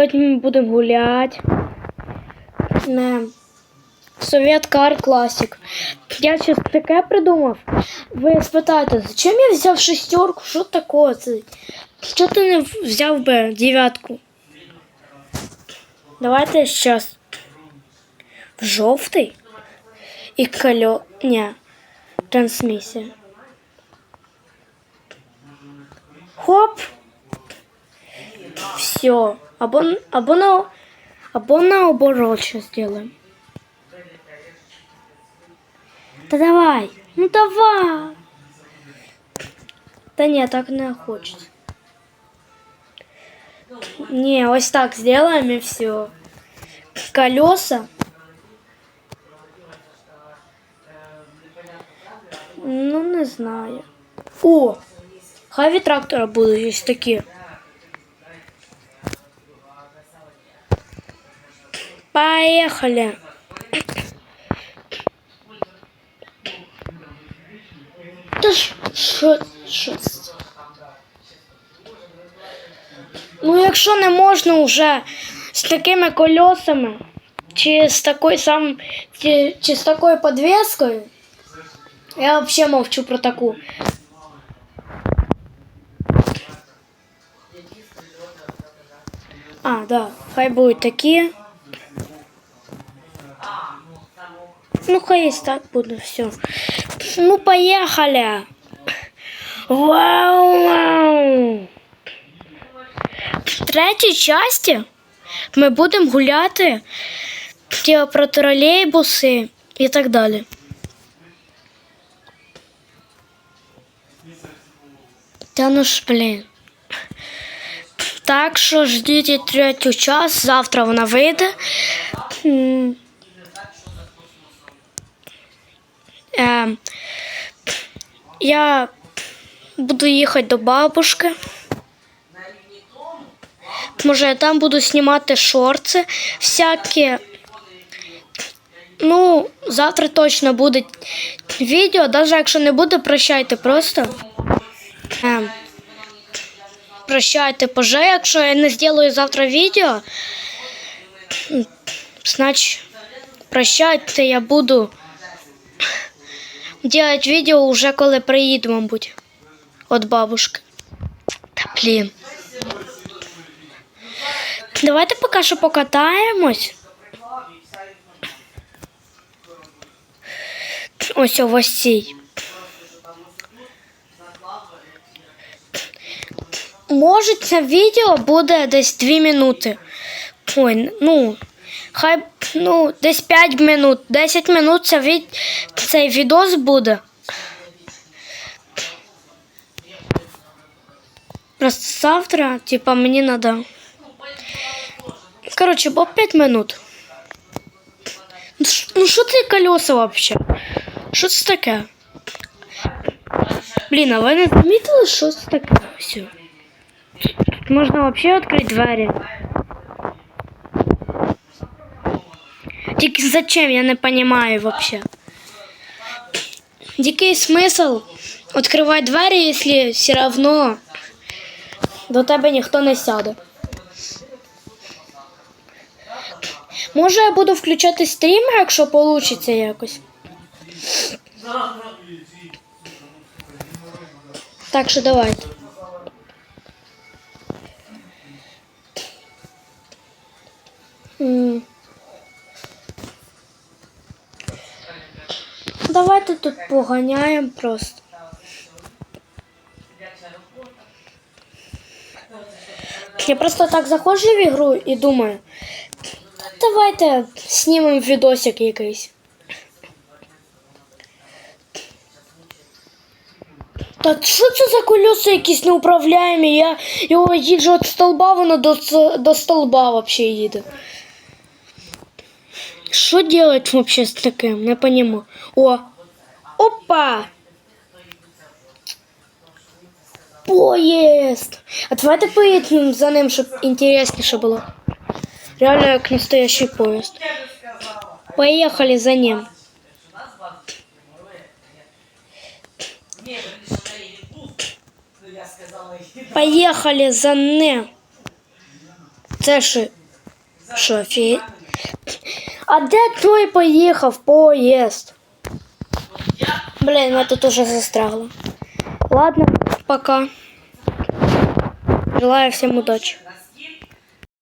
Сьогодні ми будемо гуляти на Совет Кар Classic. Я щось таке придумав. Ви спитаєте, зачем я взяв шестерку? Що таке? Це? Що ти не взяв би дев'ятку? Давайте зараз в жовтий і кольо... Ні, трансмісія. Хоп! Все. Або, або, на, або наоборот сейчас сделаем. Да давай. Ну давай. Да нет, так не хочется. Не, ось так сделаем и все. Колеса. Ну, не знаю. О! Хай від трактора будуть ось такі. Поехали. Та ж що, що це? Ну, якщо не можна вже з такими колесами, чи з такою сам, чи, чи з такою подвескою, я взагалі мовчу про таку. А, да, хай будуть такі. Ну, есть так буду, все. Ну, поехали. Вау, вау. В третій часті ми будемо гуляти про тролейбуси і так далі. Та ну ж, блін. Так що ждіть третю час, завтра вона вийде. Е, я буду їхати до бабушки. Може, я там буду знімати шорти всякі. Ну, завтра точно буде відео, навіть якщо не буде, прощайте просто. Е, прощайте, поже, якщо я не зроблю завтра відео, значить, прощайте, я буду делать відео уже коли приїду, мабуть, від бабушки. Та блін. Давайте поки що покатаємось. Ось ось цій. Може, це відео десь 2 минути. Ой, ну, хай ну, десь 5 минут, 10 минут це. цей відос буде. Просто завтра, типа, мені надо. Короче, бо 5 минут. Ну, ш- Ну що це колеса вообще? Що це таке? Блін, а ви не замітили, що це таке? Все. Тут можна вообще відкрити двері. Тільки зачем, я не понимаю вообще. Який смисл відкривати двері, якщо все одно до тебе ніхто не сяде. Може я буду включати стрім, якщо вийде якось. Так що давайте. Давайте тут поганяємо просто. Я просто так заходжу в ігру і думаю, давайте знімемо відосик якийсь. Та що це за колеса якісь неуправляємі? Я його їжджу від столба, воно до, до столба вообще їде. Що делать вообще з таким? Не понимаю. О! Опа! Поїзд! А давайте поїдемо за ним, щоб інтересніше було. Реально як настоящий поїзд. Поїхали за ним. Поїхали за ним. Це що? Що, фі? А де той поїхав поїзд? Блін, я тут уже застрягло. Ладно, пока. Желаю всем удачи.